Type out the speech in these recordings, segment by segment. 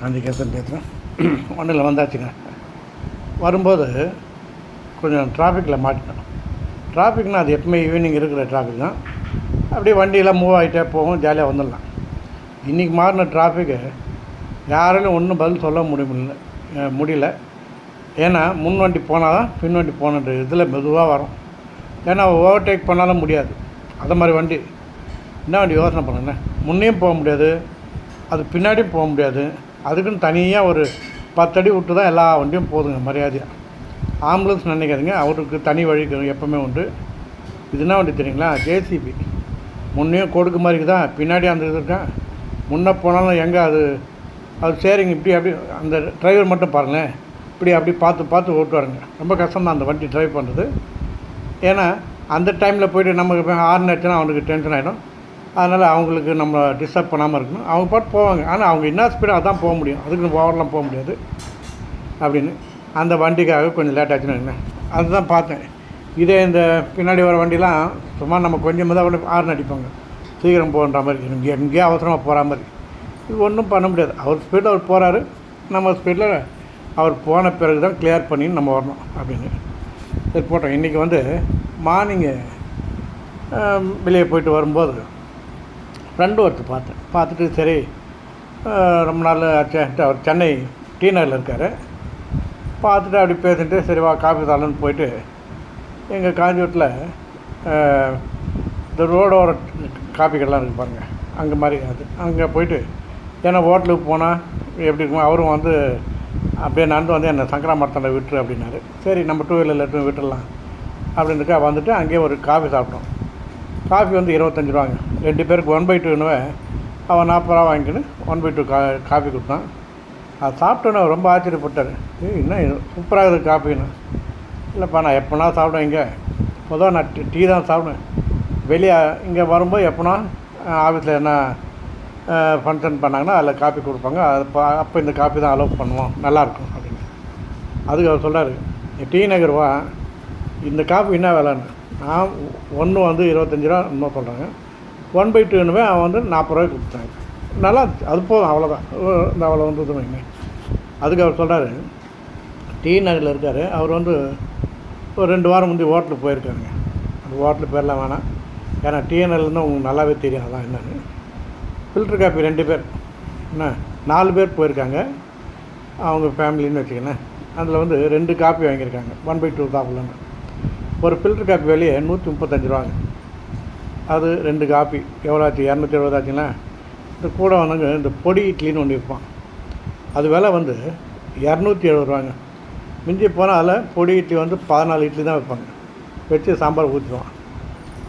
காந்திகேசன் பேசுகிறேன். ஒன்றில் வந்தாச்சுங்க. வரும்போது கொஞ்சம் டிராஃபிக்கில் மாட்டினோம் டிராஃபிக்னால் அது எப்பவுமே ஈவினிங் இருக்கிற டிராஃபிக் தான். அப்படியே வண்டியெல்லாம் மூவ் ஆகிட்டே போகும் ஜாலியாக வந்துடலாம். இன்றைக்கி மாறின டிராஃபிக்கு யாராலையும் ஒன்றும் பதில் சொல்ல முடியல முடியல. ஏன்னா முன் வண்டி போனால் தான் பின் வண்டி போகணுன்ற இதில் மெதுவாக வரும். ஏன்னா ஓவர்டேக் பண்ணாலும் முடியாது. அது மாதிரி வண்டி. என்ன வண்டி யோசனை பண்ணுங்கண்ணே முன்னையும் போக முடியாது. அது பின்னாடியும் போக முடியாது. அதுக்குன்னு தனியாக ஒரு பத்தடி விட்டு தான் எல்லா வண்டியும் போதுங்க மரியாதையாக ஆம்புலன்ஸ் நினைக்காதீங்க அவருக்கு தனி வழி எப்போவுமே எப்பவுமே உண்டு. இது என்ன வண்டி தெரியுங்களா? ஜேசிபி முன்னையும் கொடுக்கு மாதிரி தான் பின்னாடி அந்த இது இருக்கா? முன்னே போனாலும் எங்கே அது அது சரிங்க இப்படி அப்படி அந்த டிரைவர் மட்டும் பாருங்களேன். இப்படி அப்படி பார்த்து பார்த்து ஓட்டுவாருங்க. ரொம்ப கஷ்டம்தான் அந்த வண்டி டிரைவ் பண்ணுறது ஏன்னா அந்த டைமில் போயிட்டு நமக்கு ஆறுன்னு ஆச்சுன்னா அவனுக்கு டென்ஷன் ஆகிடும் அதனால் அவங்களுக்கு நம்ம டிஸ்டர்ப் பண்ணாமல் இருக்கணும். அவங்க பாட்டு போவாங்க. ஆனால் அவங்க என்ன ஸ்பீடாக அதான் போக முடியும். அதுக்கு ஓவரெலாம் போக முடியாது. அப்படின்னு. அந்த வண்டிக்காக கொஞ்சம் லேட் ஆச்சுன்னு அதுதான் பார்த்தேன். இதே இந்த பின்னாடி வர வண்டிலாம் சும்மா நம்ம கொஞ்சம் தான் ஆறு அடிப்பாங்க. சீக்கிரம் போகின்ற மாதிரி. இங்கே எங்கேயோ அவசரமாக போகிற மாதிரி. இது ஒன்றும் பண்ண முடியாது. அவர் ஸ்பீடில் அவர் போகிறாரு நம்ம ஸ்பீடில் அவர் போன பிறகு தான் கிளியர் பண்ணி நம்ம வரணும் அப்படின்னு. சரி போட்டோம். இன்றைக்கி வந்து மார்னிங்கு வெளியே போயிட்டு வரும்போது ஃப்ரெண்டு ஒருத்தர் பார்த்தேன். பார்த்துட்டு சரி ரொம்ப நாள் ஆச்சு. அவர் சென்னை டி நகரில் இருக்கார். பார்த்துட்டு அப்படி பேசிட்டு சரி வா காஃபி தாளன்னு போயிட்டு எங்கள் காஞ்சிபுரத்தில் இந்த ரோடோர காஃபி கடைலாம் இருக்குது பாருங்கள் அங்கே மாதிரி அது. அங்கே போயிட்டு ஏன்னா ஹோட்டலுக்கு போனால் எப்படி இருக்கும் அவரும் வந்து அப்படியே நடந்து வந்து என்னை சங்கரா மரத்தில் விட்டுரு அப்படின்னாரு. சரி நம்ம டூ வீலரில் எடுத்து விட்டுடலாம் அப்படின்னுக்கா வந்துட்டு அங்கேயே ஒரு காஃபி சாப்பிட்டோம். காஃபி வந்து இருபத்தஞ்சி ரூபாங்க. ரெண்டு பேருக்கு ஒன் பை டூனுவே அவன் நாற்பது ரூபா வாங்கிக்கின்னு ஒன் பை டூ கா காஃபி கொடுத்தான். அது சாப்பிட்டோன்னே ரொம்ப ஆச்சரியப்பட்டார். ஏய் என்ன சூப்பராக இருக்குது காஃபின்னு. இல்லைப்பா நான் எப்போனா சாப்பிடுவேன் இங்கே. பொதுவாக நான் டீ டீ தான் சாப்பிடுவேன். வெளியே இங்கே வரும்போது எப்போனா ஆஃபீஸில் என்ன ஃபங்க்ஷன் பண்ணாங்கன்னா அதில் காப்பி கொடுப்பாங்க. அது பா- அப்போ இந்த காப்பி தான் அலோவ் பண்ணுவோம். நல்லாயிருக்கும் அப்படின்னு அதுக்கு அவர் சொல்கிறார் டீ நகர்வா இந்த காப்பி என்ன விலைன்னு? நான் ஒன்று வந்து இருபத்தஞ்சி ரூபா இன்னும் சொல்கிறாங்க ஒன் பை டூனுமே அவன் வந்து நாற்பது ரூபாய்க்கு கொடுத்தாங்க நல்லா அது போதும் அவ்வளோதான் இந்த அவ்வளோ வந்தது வைங்க அதுக்கு அவர் சொல்கிறாரு டி நகரில் இருக்கார். அவர் வந்து ஒரு ரெண்டு வாரம் முந்தி ஹோட்டலுக்கு போயிருக்காருங்க. அந்த ஹோட்டல் பேர்லாம் வேணாம். ஏன்னா டிஎன்எல்லேருந்து உங்களுக்கு நல்லாவே தெரியும் அதான் என்னன்னு. ஃபில்டர் காப்பி ரெண்டு பேர். என்ன? நாலு பேர் போயிருக்காங்க. அவங்க ஃபேமிலின்னு வச்சுக்கங்களேன். அதில் வந்து ரெண்டு காப்பி வாங்கியிருக்காங்க. ஒன் பை டூ தாப்பிலன்னு ஒரு ஃபில்டர் காப்பி விலையே நூற்றி முப்பத்தஞ்சு ரூபாங்க. அது ரெண்டு காப்பி எவ்வளோ ஆச்சு இரநூத்தி எழுபதாச்சுங்களா? இந்த கூட வந்து இந்த பொடி இட்லின்னு ஒன்று விற்பான். அது விலை வந்து இரநூத்தி எழுபது ரூபாங்க. மிஞ்சி போனால் அதில் பொடி இட்லி வந்து பதினாலு இட்லி தான் வைப்பாங்க வச்சு சாம்பார் ஊற்றிடுவான்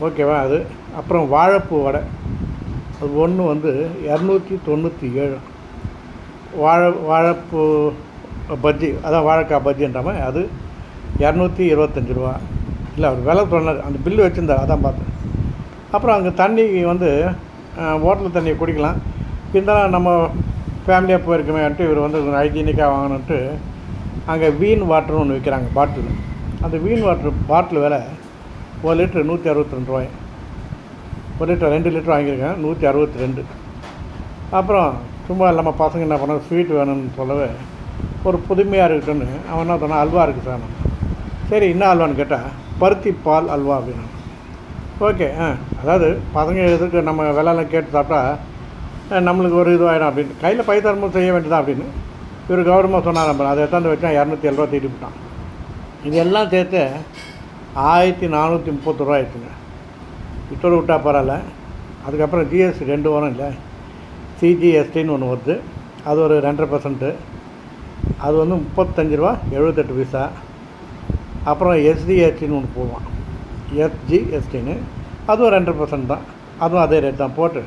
ஓகேவா அது? அப்புறம் வாழைப்பூ வடை. அது ஒன்று வந்து இரநூத்தி தொண்ணூற்றி ஏழு. வாழை வாழைப்பூ பஜ்ஜி. அதான் வாழைக்காய் பஜ்ஜின்ற மாதிரி அது இரநூத்தி இருபத்தஞ்சி ரூபா. இல்லை அவர் விலை சொன்னார் அந்த பில்லு வச்சுருந்தார் அதான் பார்த்தேன். அப்புறம் அங்கே தண்ணி வந்து ஹோட்டல் தண்ணியை குடிக்கலாம். இருந்தாலும் நம்ம ஃபேமிலியாக போயிருக்கமேன்ட்டு இவர் வந்து ஹைஜீனிக்காக வாங்கணுன்ட்டு அங்கே வீண் வாட்டர்னு ஒன்று விற்கிறாங்க பாட்டில் அந்த வீண் வாட்டர் பாட்டில் விலை ஒரு லிட்டரு நூற்றி அறுபத்தி ரெண்டு ரூபாய். ஒரு லிட்டர் ரெண்டு லிட்டர் வாங்கியிருக்கேன் நூற்றி அறுபத்தி ரெண்டு. அப்புறம் சும்மா நம்ம பசங்க என்ன பண்ணாங்க ஸ்வீட் வேணும்னு சொல்லவே ஒரு புதுமையாக இருக்கட்டும்னு அவன் என்ன சொன்னான் அல்வா இருக்குது சார். சரி என்ன அல்வான்னு கேட்டால் பருத்தி பால் அல்வா அப்படின்னு ஓகே ஆ அதாவது பசங்க எதுக்கு நம்ம விலையெல்லாம் கேட்டு சாப்பிட்டா நம்மளுக்கு ஒரு இதுவாகிடும் அப்படின்னு. கையில் பை செய்ய வேண்டியதா அப்படின்னு. இவர் கௌரவமாக சொன்னார் நம்ம அதை எடுத்தாந்து வச்சா இரநூத்தி ஏழு ரூபா தீட்டி விட்டான். எல்லாம் சேர்த்து ஆயிரத்தி நானூற்றி முப்பத்தி ரூபா ஆயிடுச்சுங்க. இத்தோடு விட்டால் பரவாயில்ல. அதுக்கப்புறம் ஜிஎஸ்டி ரெண்டு வரும் இல்லை. சிஜிஎஸ்டின்னு ஒன்று வருது. அது ஒரு ரெண்டரை பர்சன்ட்டு அது வந்து முப்பத்தஞ்சு ரூபா எழுபத்தெட்டு பைசா. அப்புறம் எஸ்டிஎஸ்டின்னு ஒன்று போடுவான். எஸ்ஜிஎஸ்டின்னு அதுவும் ரெண்டு பர்சன்ட் தான். அதுவும் அதே ரேட் தான் போட்டு.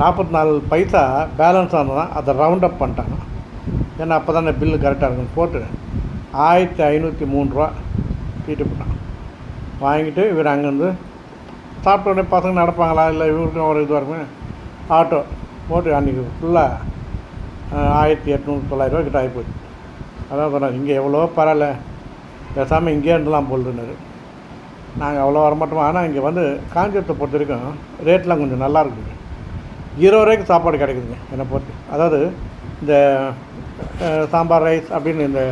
நாற்பத்தி நாலு பைசா பேலன்ஸ் ஆனதான் அதை ரவுண்ட் அப் பண்ணிட்டாங்க. ஏன்னா அப்போ தானே பில்லு கரெக்டாக இருக்குன்னு போட்டு ஆயிரத்தி ஐநூற்றி மூணு ரூபா தீட்டு போட்டான். வாங்கிட்டு இவர் அங்கேருந்து சாப்பிட்ட உடனே பசங்க நடப்பாங்களா? இல்லை இவருக்கும் ஒரு இதுவாக இருக்குமே? ஆட்டோ போட்டு அன்றைக்கி ஃபுல்லாக ஆயிரத்தி எட்நூறு தொள்ளாயிரரூவா கிட்ட ஆகிப்போச்சு அதான் சொன்னாங்க இங்கே எவ்வளோ பரவாயில்ல. பேசாமல் இங்கேயே இருந்தலாம் போல்துன்னாரு நாங்கள் அவ்வளோ வரமாட்டோம் ஆனால் இங்கே வந்து காஞ்சிபுரத்தை பொறுத்த வரைக்கும் ரேட்லாம் கொஞ்சம் நல்லா இருக்குங்க. இருபது ரூபாய்க்கு சாப்பாடு கிடைக்குதுங்க என்னை பொறுத்து. அதாவது இந்த சாம்பார் ரைஸ் அப்படின்னு இந்த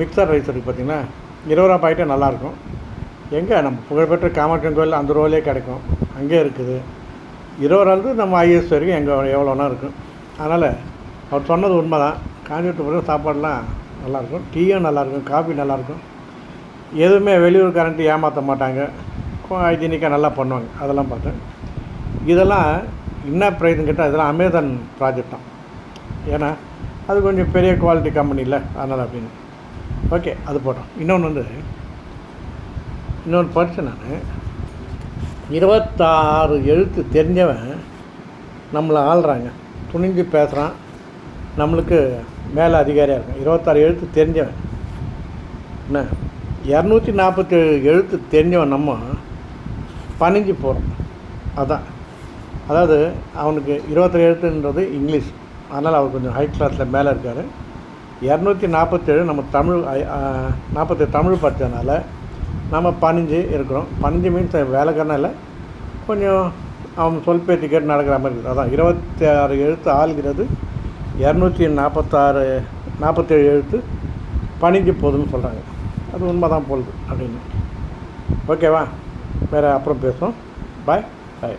மிக்சர் ரைஸ் இருக்குது பார்த்திங்கன்னா இருபது ரூபா பாக்கெட்டே நல்லாயிருக்கும் எங்கே? நம்ம புகழ்பெற்ற காமாட்சியம் கோயில் அந்த ரோலே கிடைக்கும். அங்கே இருக்குது. இருபது ரூபாந்து நம்ம ஐஎஸ் வரைக்கும் எங்கே எவ்வளோனா இருக்கும். அதனால் அவர் சொன்னது உண்மை தான் காஞ்சிபுரத்து சாப்பாடெலாம் சாப்பாடுலாம் நல்லாயிருக்கும் டீயும் நல்லாயிருக்கும் காஃபி நல்லாயிருக்கும் எதுவுமே வெளியூர் கரண்ட்டு ஏமாற்ற மாட்டாங்க. ஹைஜீனிக்காக நல்லா பண்ணுவாங்க. அதெல்லாம் பார்த்தேன். இதெல்லாம் என்ன ப்ரைஸ்னு கேட்டால் இதெல்லாம் அமேசான் ப்ராஜெக்ட் தான். ஏன்னா அது கொஞ்சம் பெரிய குவாலிட்டி கம்பெனி இல்லை. அதனால் அப்படின்னு ஓகே அது போட்டோம். இன்னொன்று வந்து இன்னொன்று படித்தேன் நான். இருபத்தாறு எழுத்து தெரிஞ்சவன் நம்மளை ஆள்றாங்க. துணிஞ்சு பேசுகிறான் நம்மளுக்கு மேலே அதிகாரியாக இருக்கும் இருபத்தாறு எழுத்து தெரிஞ்சவன். என்ன? இரநூத்தி நாற்பத்தேழு எழுத்து தெரிஞ்சவன் நம்ம பணிஞ்சு போகிறோம் அதான். அதாவது அவனுக்கு இருபத்தேழு எழுத்துன்றது இங்கிலீஷ். அதனால் அவர் கொஞ்சம் ஹை கிளாஸில் மேலே இருக்கார். இரநூத்தி நாற்பத்தேழு நம்ம தமிழ் நாற்பத்தேழு தமிழ் படித்ததுனால நம்ம பணிஞ்சு இருக்கிறோம். பணிஞ்சு மீன்ஸ் வேலைக்காரனா இல்லை. கொஞ்சம் அவன் சொல் பேச்சு கேட்டு நடக்கிற மாதிரி இருக்குது அதான் இருபத்தி ஆறு எழுத்து ஆள்கிறது இரநூத்தி நாற்பத்தாறு நாற்பத்தேழு எழுத்து பணிஞ்சு போகுதுன்னு சொல்கிறாங்க அது உண்மை தான் போகுது அப்படின்னு. ஓகேவா? வேறு அப்புறம் பேசுவோம். பாய் பாய்